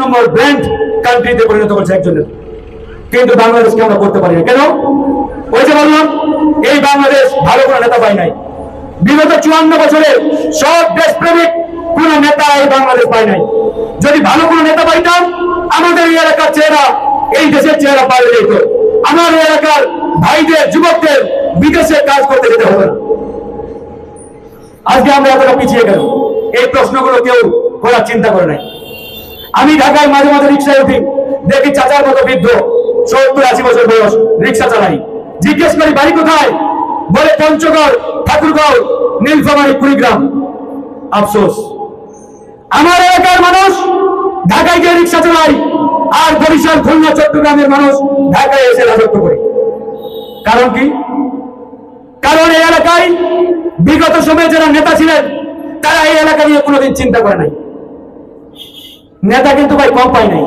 নম্বর brand কান্ট্রিতে পরিণত করছে একজনের। কিন্তু বাংলাদেশকে আমরা করতে পারি না। কেন? ওই যে বললাম, এই বাংলাদেশ ভালো কোনো নেতা পাই নাই। বিগত চুয়ান্ন বছরে সব দেশপ্রেমিক কোন নেতা এই বাংলাদেশ পাই নাই। যদি ভালো কোনো নেতা পাইতাম, আমাদের এই এলাকার চেহারা এই দেশের চেহারা পাল্টে যেত আমার এই এলাকার ভাইদের, যুবকদের বিদেশে কাজ করতে যেতে হবে আজকে আমরা এতটা পিছিয়ে গেল এই প্রশ্নগুলো কেউ করার চিন্তা করে নাই। আমি ঢাকায় মাঝে মাঝে রিক্সায় উঠি। দেখি চাচার মতো বৃদ্ধ, সত্তর আশি বছর বয়স, রিক্সা চালাই জিজ্ঞেস করি, বাড়ি কোথায়? বলে, পঞ্চগড়, ঠাকুরগাঁও, নীলফামারী, কুড়িগ্রাম। আফসোস। আমার এলাকার মানুষ ঢাকায় গিয়ে রিক্সা চালাই আর বরিশাল, খুলনা, চট্টগ্রামের মানুষ ঢাকায় এসে রাজত্ব করে। কারণ কি? কারণ এই এলাকায় বিগত সময়ে যারা নেতা ছিলেন, তারা এই এলাকা নিয়ে কোনোদিন চিন্তা করে নাই। নেতা কিন্তু ভাই কম পাই নাই।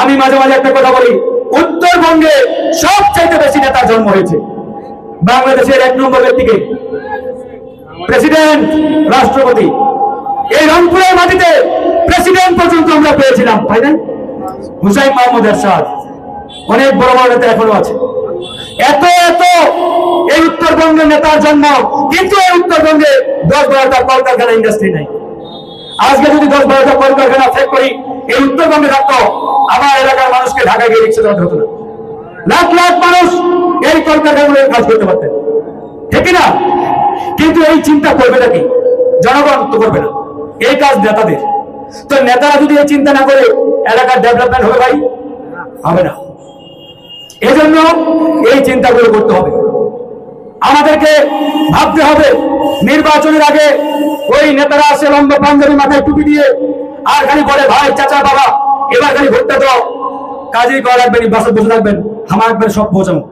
আমি মাঝে মাঝে একটা কথা বলি, উত্তরবঙ্গে সবচাইতে বেশি নেতার জন্ম হয়েছে। বাংলাদেশের এক নম্বর ব্যক্তিকে, প্রেসিডেন্ট, রাষ্ট্রপতি। এই রংপুরের মাটিতে প্রেসিডেন্ট পর্যন্ত আমরা পেয়েছিলাম, তাই না? হুসাইন মাহমুদ এরশাদ, অনেক বড় বড় নেতা এখনও আছে। এত এত এই উত্তরবঙ্গের নেতার জন্ম, কিন্তু এই উত্তরবঙ্গে দশ বারোটা কলকারখানা ইন্ডাস্ট্রি নাই। আজকে যদি দশ বারোটা কলকারখানা ফেক করি, এই উত্তরবঙ্গে থাকতো, আমার এলাকার মানুষকে ঢাকা গিয়ে রিক্সা চালাতে হতো না। লাখ লাখ মানুষ এই কলকারখানাগুলোর কাজ করতে পারতেন। ঠিক না? কিন্তু এই চিন্তা করবে নাকি? জনগণ তো করবে না। এই কাজ নেতাদের। তো নেতারা যদি এই চিন্তা না করে, এলাকার ডেভেলপমেন্ট হবে ভাই? হবে না। এজন্য এই চিন্তাগুলো করতে হবে। আমাদেরকে ভাবতে হবে, নির্বাচনের আগে ওই নেতারা আসে লম্বা পাঞ্জাবি মাথায় টুপি দিয়ে, আর খালি বলে, ভাই, চাচা, বাবা, এবার খালি ভোটটা দাও। কাজেই করা রাখবেন বাসে বসে থাকবেন আমার একবার সব পৌঁছানো